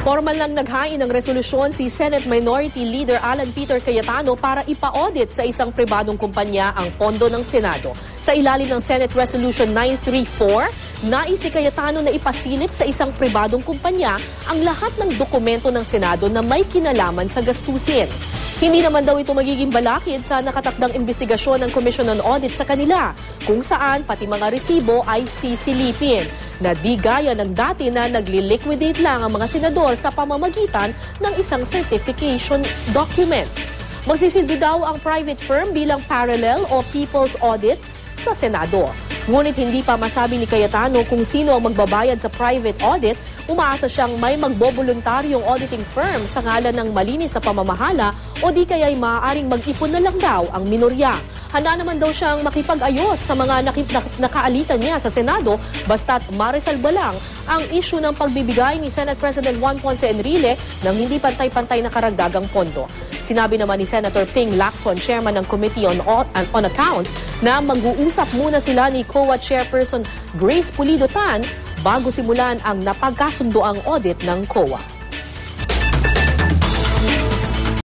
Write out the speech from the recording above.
Formal lang naghain ng resolusyon si Senate Minority Leader Alan Peter Cayetano para ipa-audit sa isang pribadong kumpanya ang pondo ng Senado. Sa ilalim ng Senate Resolution 934, nais ni Cayetano na ipasilip sa isang pribadong kumpanya ang lahat ng dokumento ng Senado na may kinalaman sa gastusin. Hindi naman daw ito magiging balakid sa nakatakdang investigasyon ng Commission on Audit sa kanila, kung saan pati mga resibo ay sisilipin, na di gaya ng dati na nagli-liquidate lang ang mga senador sa pamamagitan ng isang certification document. Magsisilbi daw ang private firm bilang parallel o people's audit sa Senado. Ngunit hindi pa masabi ni Cayetano kung sino ang magbabayad sa private audit, umaasa siyang may magboboluntaryong auditing firm sa ngalan ng malinis na pamamahala o di kaya'y maaaring mag-ipon na lang daw ang minorya. Handa naman daw siyang makipag-ayos sa mga nakip- nak- nakaalitan niya sa Senado basta't maresalba lang ang issue ng pagbibigay ni Senate President Juan Ponce Enrile ng hindi pantay-pantay na karagdagang pondo. Sinabi naman ni Senator Ping Lacson, chairman ng Committee on, on Accounts, na mag-uusap muna sila ni COA Chairperson Grace Pulido Tan bago simulan ang napagkasundoang audit ng COA.